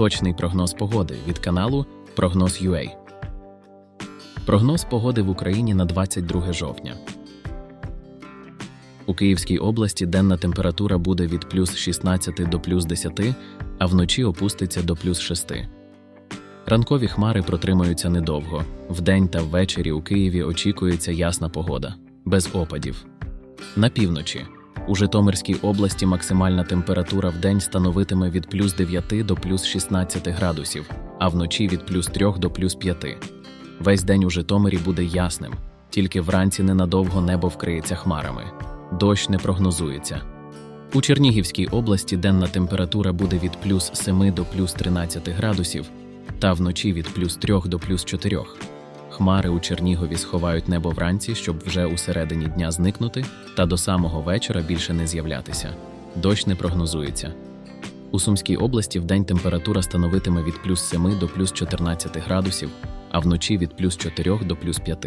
Точний прогноз погоди від каналу Прогноз UA. Прогноз погоди в Україні на 22 жовтня. У Київській області денна температура буде від плюс 16 до плюс 10, а вночі опуститься до плюс 6. Ранкові хмари протримаються недовго. Вдень та ввечері у Києві очікується ясна погода, без опадів. На півночі. У Житомирській області максимальна температура в день становитиме від плюс 9 до плюс 16 градусів, а вночі від плюс 3 до плюс 5. Весь день у Житомирі буде ясним, тільки вранці ненадовго небо вкриється хмарами. Дощ не прогнозується. У Чернігівській області денна температура буде від плюс 7 до плюс 13 градусів, та вночі від плюс 3 до плюс 4. Хмари у Чернігові сховають небо вранці, щоб вже у середині дня зникнути, та до самого вечора більше не з'являтися. Дощ не прогнозується. У Сумській області вдень температура становитиме від плюс 7 до плюс 14 градусів, а вночі від плюс 4 до плюс 5.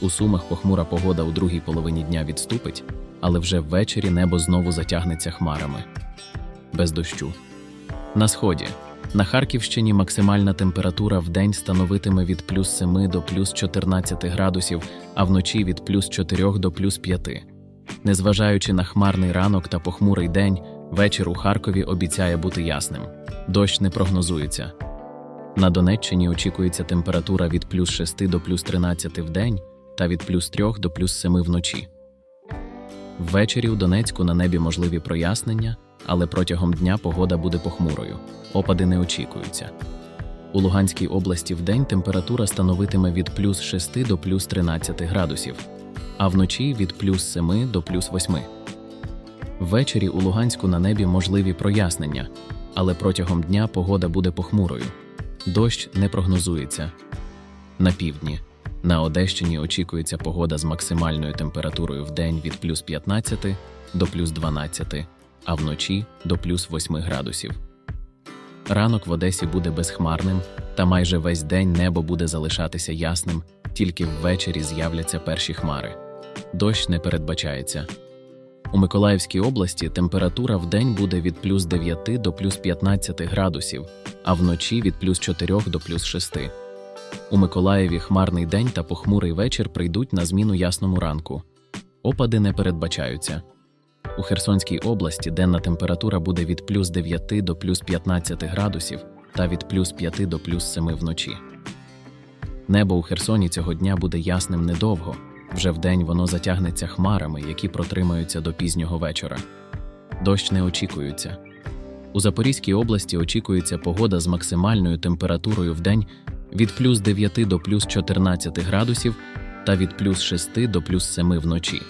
У Сумах похмура погода у другій половині дня відступить, але вже ввечері небо знову затягнеться хмарами. Без дощу. На сході. На Харківщині максимальна температура в день становитиме від плюс 7 до плюс 14 градусів, а вночі від плюс 4 до плюс 5. Незважаючи на хмарний ранок та похмурий день, вечір у Харкові обіцяє бути ясним. Дощ не прогнозується. На Донеччині очікується температура від плюс 6 до плюс 13 в день та від плюс 3 до плюс 7 вночі. Ввечері у Донецьку на небі можливі прояснення, але протягом дня погода буде похмурою. Опади не очікуються. У Луганській області вдень температура становитиме від плюс 6 до плюс 13 градусів, а вночі від плюс 7 до плюс 8. Ввечері у Луганську на небі можливі прояснення, але протягом дня погода буде похмурою. Дощ не прогнозується. На півдні. На Одещині очікується погода з максимальною температурою в день від плюс 15 до плюс 12, а вночі до плюс 8 градусів. Ранок в Одесі буде безхмарним, та майже весь день небо буде залишатися ясним, тільки ввечері з'являться перші хмари. Дощ не передбачається. У Миколаївській області температура в день буде від плюс 9 до плюс 15 градусів, а вночі від плюс 4 до плюс 6. У Миколаєві хмарний день та похмурий вечір прийдуть на зміну ясному ранку. Опади не передбачаються. У Херсонській області денна температура буде від плюс 9 до плюс 15 градусів та від плюс 5 до плюс 7 вночі. Небо у Херсоні цього дня буде ясним недовго. Вже вдень воно затягнеться хмарами, які протримаються до пізнього вечора. Дощ не очікується. У Запорізькій області очікується погода з максимальною температурою в день від плюс 9 до плюс 14 градусів та від плюс 6 до плюс 7 вночі.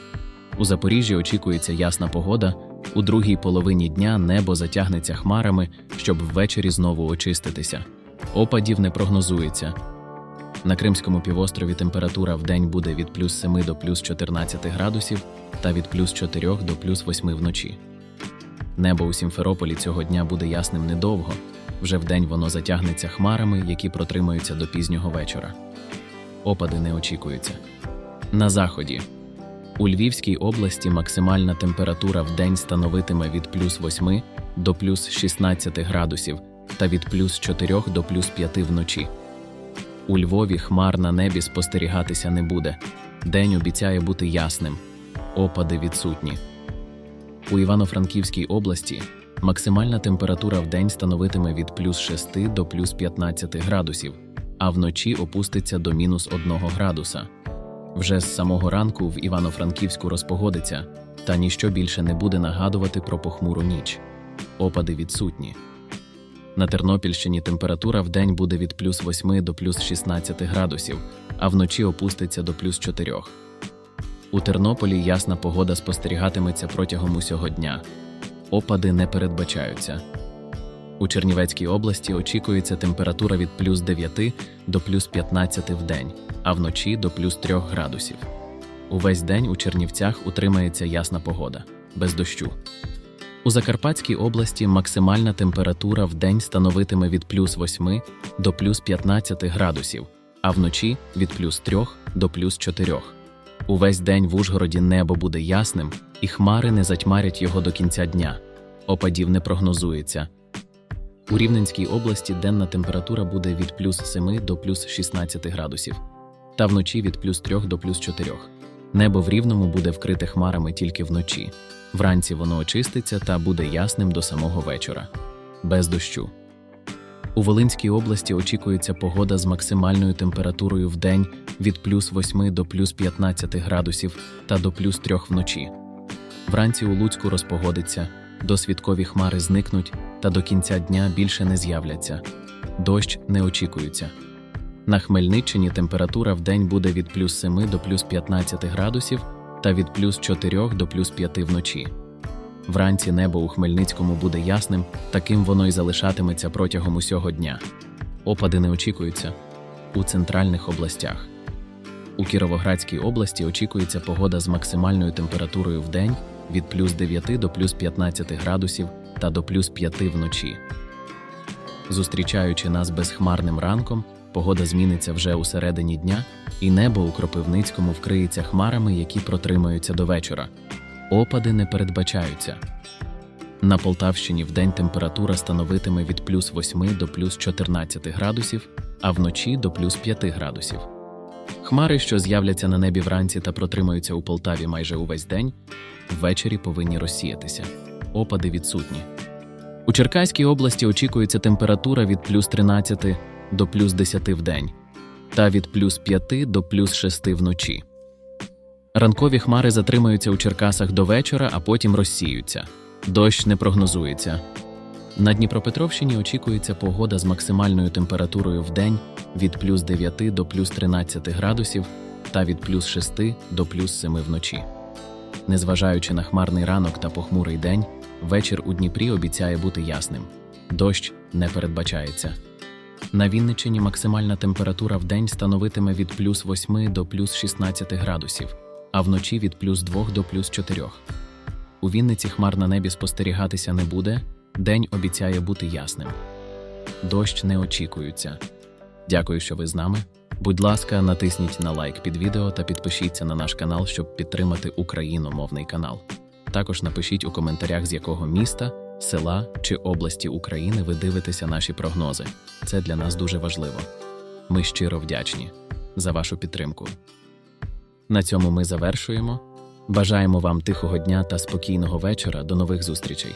У Запоріжжі очікується ясна погода. У другій половині дня небо затягнеться хмарами, щоб ввечері знову очиститися. Опадів не прогнозується. На Кримському півострові температура в день буде від плюс 7 до плюс 14 градусів та від плюс 4 до плюс 8 вночі. Небо у Сімферополі цього дня буде ясним недовго. Вже вдень воно затягнеться хмарами, які протримаються до пізнього вечора. Опади не очікуються. На заході. У Львівській області максимальна температура в день становитиме від плюс 8 до плюс 16 градусів та від плюс 4 до плюс 5 вночі. У Львові хмар на небі спостерігатися не буде. День обіцяє бути ясним. Опади відсутні. У Івано-Франківській області максимальна температура в день становитиме від плюс 6 до плюс 15 градусів, а вночі опуститься до мінус 1 градуса. Вже з самого ранку в Івано-Франківську розпогодиться, та ніщо більше не буде нагадувати про похмуру ніч. Опади відсутні. На Тернопільщині температура в день буде від плюс 8 до плюс 16 градусів, а вночі опуститься до плюс 4. У Тернополі ясна погода спостерігатиметься протягом усього дня. Опади не передбачаються. У Чернівецькій області очікується температура від плюс 9 до плюс 15 в день, а вночі до плюс 3 градусів. Увесь день у Чернівцях утримається ясна погода, без дощу. У Закарпатській області максимальна температура в день становитиме від плюс 8 до плюс 15 градусів, а вночі від плюс 3 до плюс 4. Увесь день в Ужгороді небо буде ясним, і хмари не затьмарять його до кінця дня. Опадів не прогнозується. У Рівненській області денна температура буде від плюс 7 до плюс 16 градусів, та вночі від плюс 3 до плюс 4. Небо в Рівному буде вкрите хмарами тільки вночі. Вранці воно очиститься та буде ясним до самого вечора. Без дощу. У Волинській області очікується погода з максимальною температурою в день від плюс 8 до плюс 15 градусів та до плюс 3 вночі. Вранці у Луцьку розпогодиться, досвідкові хмари зникнуть та до кінця дня більше не з'являться. Дощ не очікується. На Хмельниччині температура в день буде від плюс 7 до плюс 15 градусів та від плюс 4 до плюс 5 вночі. Вранці небо у Хмельницькому буде ясним, таким воно й залишатиметься протягом усього дня. Опади не очікуються у центральних областях. У Кіровоградській області очікується погода з максимальною температурою в день від плюс 9 до плюс 15 градусів та до плюс 5 вночі. Зустрічаючи нас безхмарним ранком, погода зміниться вже у середині дня, і небо у Кропивницькому вкриється хмарами, які протримаються до вечора. Опади не передбачаються. На Полтавщині вдень температура становитиме від плюс 8 до плюс 14 градусів, а вночі до плюс 5 градусів. Хмари, що з'являться на небі вранці та протримаються у Полтаві майже увесь день, ввечері повинні розсіятися. Опади відсутні. У Черкаській області очікується температура від плюс 13 до плюс 10 в день та від плюс 5 до плюс 6 вночі. Ранкові хмари затримаються у Черкасах до вечора, а потім розсіються. Дощ не прогнозується. На Дніпропетровщині очікується погода з максимальною температурою в день від плюс 9 до плюс 13 градусів та від плюс 6 до плюс 7 вночі. Незважаючи на хмарний ранок та похмурий день, вечір у Дніпрі обіцяє бути ясним. Дощ не передбачається. На Вінниччині максимальна температура в день становитиме від плюс 8 до плюс 16 градусів, а вночі від плюс 2 до плюс 4. У Вінниці хмар на небі спостерігатися не буде, день обіцяє бути ясним. Дощ не очікується. Дякую, що ви з нами. Будь ласка, натисніть на лайк під відео та підпишіться на наш канал, щоб підтримати україномовний канал. Також напишіть у коментарях, з якого міста, села чи області України ви дивитеся наші прогнози. Це для нас дуже важливо. Ми щиро вдячні за вашу підтримку. На цьому ми завершуємо. Бажаємо вам тихого дня та спокійного вечора. До нових зустрічей.